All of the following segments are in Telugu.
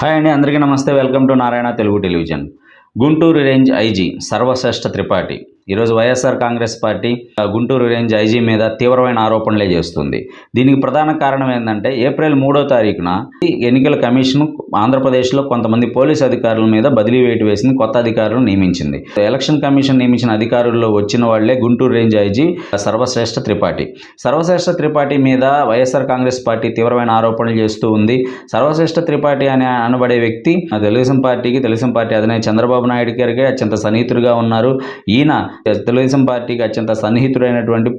హాయ్ అండి అందరికీ నమస్తే. Welcome to Narayana Telugu television. Guntur range IG Sarvashreshtha Tripathi. ఈరోజు YSR Congress party Guntur range IG మీద తీవ్రమైన ఆరోపణలే చేస్తుంది. దీనికి ప్రధాన కారణం ఏంటంటే ఏప్రిల్ మూడో తారీఖున ఈ ఎన్నికల కమిషన్ ఆంధ్రప్రదేశ్లో కొంతమంది పోలీస్ అధికారుల మీద బదిలీ వేటు వేసింది కొత్త అధికారులను నియమించింది. ఎలక్షన్ కమిషన్ నియమించిన అధికారుల్లో వచ్చిన వాళ్ళే గుంటూరు రేంజ్ ఐజీ సర్వశ్రేష్ఠ త్రిపాఠి. సర్వశ్రేష్ఠ త్రిపాఠి మీద వైఎస్ఆర్ కాంగ్రెస్ పార్టీ తీవ్రమైన ఆరోపణలు చేస్తూ ఉంది. సర్వశ్రేష్ఠ త్రిపాఠి అనే అనబడే వ్యక్తి ఆ తెలుగుదేశం పార్టీకి తెలుగుదేశం పార్టీ అధినేత చంద్రబాబు నాయుడు గారికి అత్యంత సన్నిహితుడిగా ఉన్నారు. ఈయన తెలుగుదేశం పార్టీకి అత్యంత సన్నిహితుడైనటువంటి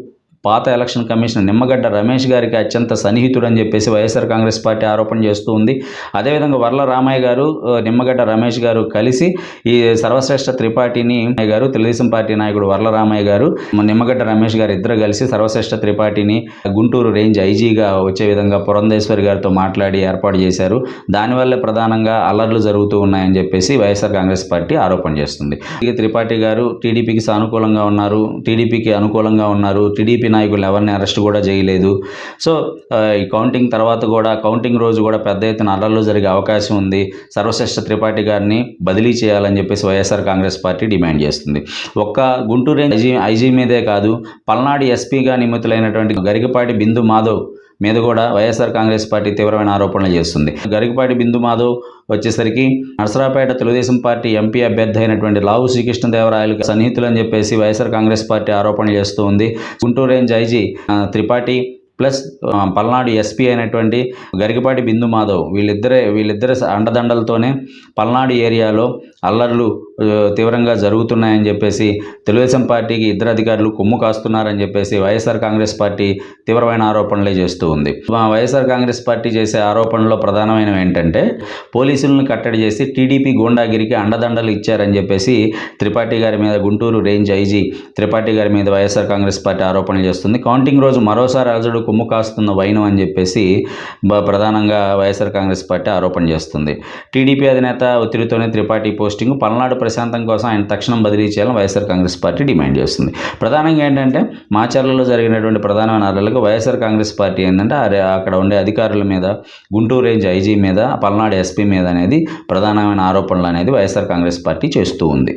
పాత ఎలక్షన్ కమిషనర్ నిమ్మగడ్డ రమేష్ గారికి అత్యంత సన్నిహితుడు అని చెప్పేసి వైఎస్ఆర్ కాంగ్రెస్ పార్టీ ఆరోపణ చేస్తూ ఉంది. అదేవిధంగా వర్ల రామయ్య గారు నిమ్మగడ్డ రమేష్ గారు కలిసి ఈ సర్వశ్రేష్ఠ త్రిపాఠిని గారు తెలుగుదేశం పార్టీ నాయకుడు వర్ల రామయ్య గారు నిమ్మగడ్డ రమేష్ గారు ఇద్దరు కలిసి సర్వశ్రేష్ఠ త్రిపాఠిని గుంటూరు రేంజ్ ఐజీగా వచ్చే విధంగా పురంధేశ్వరి గారితో మాట్లాడి ఏర్పాటు చేశారు. దానివల్లే ప్రధానంగా అల్లర్లు జరుగుతూ ఉన్నాయని చెప్పేసి వైఎస్ఆర్ కాంగ్రెస్ పార్టీ ఆరోపణ చేస్తుంది. ఇక త్రిపాఠి గారు టీడీపీకి సానుకూలంగా ఉన్నారు టీడీపీకి అనుకూలంగా ఉన్నారు టీడీపీ నాయకులు ఎవరిని అరెస్ట్ కూడా చేయలేదు. సో ఈ కౌంటింగ్ తర్వాత కూడా కౌంటింగ్ రోజు కూడా పెద్ద ఎత్తున అల్లర్లు జరిగే అవకాశం ఉంది. సర్వశ్రేష్ఠ త్రిపాఠి గారిని బదిలీ చేయాలని చెప్పేసి వైఎస్ఆర్ కాంగ్రెస్ పార్టీ డిమాండ్ చేస్తుంది. ఒక్క గుంటూరు ఐజీ ఐజీ మీదే కాదు పల్నాడు ఎస్పీగా నియమితులైనటువంటి గరికపాటి బిందు మాధవ్ మీద కూడా వైఎస్ఆర్ కాంగ్రెస్ పార్టీ తీవ్రమైన ఆరోపణలు చేస్తుంది. గరికపాటి బిందు మాధవ్ వచ్చేసరికి నరసరాపేట తెలుగుదేశం పార్టీ ఎంపీ అభ్యర్థి అయినటువంటి లావు శ్రీకృష్ణదేవరాయలు సన్నిహితులు అని చెప్పేసి వైఎస్ఆర్ కాంగ్రెస్ పార్టీ ఆరోపణలు చేస్తూ ఉంది. Guntur range IG Tripathi plus Palnadu SP అయినటువంటి గరికపాటి బిందు మాధవ్ వీళ్ళిద్దరే వీళ్ళిద్దరి అండదండలతోనే పల్నాడు ఏరియాలో అల్లర్లు తీవ్రంగా జరుగుతున్నాయని చెప్పేసి తెలుగుదేశం పార్టీకి ఇద్దరు అధికారులు కొమ్ము కాస్తున్నారని చెప్పేసి వైఎస్ఆర్ కాంగ్రెస్ పార్టీ తీవ్రమైన ఆరోపణలే చేస్తూ ఉంది. వైఎస్ఆర్ కాంగ్రెస్ పార్టీ చేసే ఆరోపణలో ప్రధానమైనవి ఏంటంటే పోలీసులను కట్టడి చేసి టీడీపీ గూండాగిరికి అండదండలు ఇచ్చారని చెప్పేసి త్రిపాఠి గారి మీద గుంటూరు రేంజ్ ఐజీ త్రిపాఠి గారి మీద వైఎస్ఆర్ కాంగ్రెస్ పార్టీ ఆరోపణలు చేస్తుంది. కౌంటింగ్ రోజు మరోసారి అలజడు కొమ్ము కాస్తున్న వైనం అని చెప్పేసి ప్రధానంగా వైఎస్ఆర్ కాంగ్రెస్ పార్టీ ఆరోపణ చేస్తుంది. టీడీపీ అధినేత ఒత్తిడితోనే త్రిపాఠి పోస్టింగ్ పల్నాడు ప్రశాంతం కోసం ఆయన తక్షణం బదిలీ చేయాలని వైఎస్ఆర్ కాంగ్రెస్ పార్టీ డిమాండ్ చేస్తుంది. ప్రధానంగా ఏంటంటే మాచర్లలో జరిగినటువంటి ప్రధానమైన అర్రలకు వైఎస్ఆర్ కాంగ్రెస్ పార్టీ ఏంటంటే అక్కడ ఉండే అధికారుల మీద గుంటూరు రేంజ్ ఐజీ మీద పల్నాడు ఎస్పీ మీద అనేది ప్రధానమైన ఆరోపణలు అనేది వైఎస్ఆర్ కాంగ్రెస్ పార్టీ చేస్తూ ఉంది.